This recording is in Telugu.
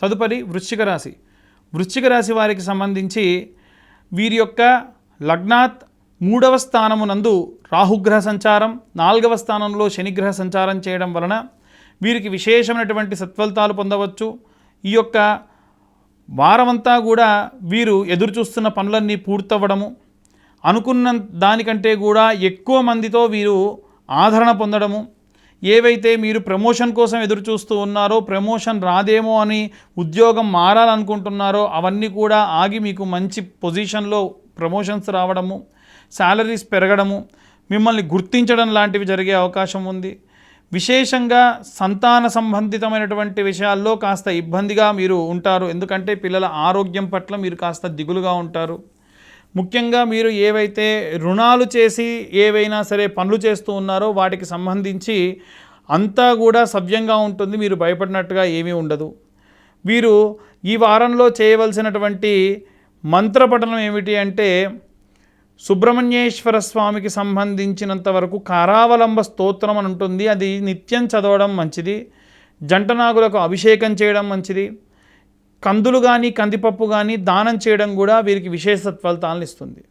తదుపరి వృశ్చిక రాశి. వృశ్చిక రాశి వారికి సంబంధించి వీరి యొక్క లగ్నాత్ మూడవ స్థానమునందు రాహుగ్రహ సంచారం నాలుగవ స్థానంలో శనిగ్రహ సంచారం చేయడం వలన వీరికి విశేషమైనటువంటి సత్ఫలితాలు పొందవచ్చు. ఈ యొక్క వారమంతా కూడా వీరు ఎదురు చూస్తున్న పనులన్నీ పూర్తవ్వడము అనుకున్న దానికంటే కూడా ఎక్కువ మందితో వీరు ఆదరణ పొందడము ఏవైతే మీరు ప్రమోషన్ కోసం ఎదురు చూస్తూ ఉన్నారో ప్రమోషన్ రాదేమో అని ఉద్యోగం మారాలనుకుంటున్నారో అవన్నీ కూడా ఆగి మీకు మంచి పొజిషన్లో ప్రమోషన్స్ రావడము శాలరీస్ పెరగడము మిమ్మల్ని గుర్తించడం లాంటివి జరిగే అవకాశం ఉంది. విశేషంగా సంతాన సంబంధితమైనటువంటి విషయాల్లో కాస్త ఇబ్బందిగా మీరు ఉంటారు. ఎందుకంటే పిల్లల ఆరోగ్యం పట్ల మీరు కాస్త దిగులుగా ఉంటారు. ముఖ్యంగా మీరు ఏవైతే రుణాలు చేసి ఏవైనా సరే పనులు చేస్తూ ఉన్నారో వాటికి సంబంధించి అంతా కూడా సవ్యంగా ఉంటుంది మీరు భయపడినట్టుగా ఏమీ ఉండదు. వీరు ఈ వారంలో చేయవలసినటువంటి మంత్రపఠనం ఏమిటి అంటే సుబ్రహ్మణ్యేశ్వర స్వామికి సంబంధించినంత వరకు కారావలంబ స్తోత్రం అని ఉంటుంది. అది నిత్యం చదవడం మంచిది. జంటనాగులకు అభిషేకం చేయడం మంచిది. కందులు కానీ కందిపప్పు కానీ దానం చేయడం కూడా వీరికి విశేష ఫలితాలను ఇస్తుంది.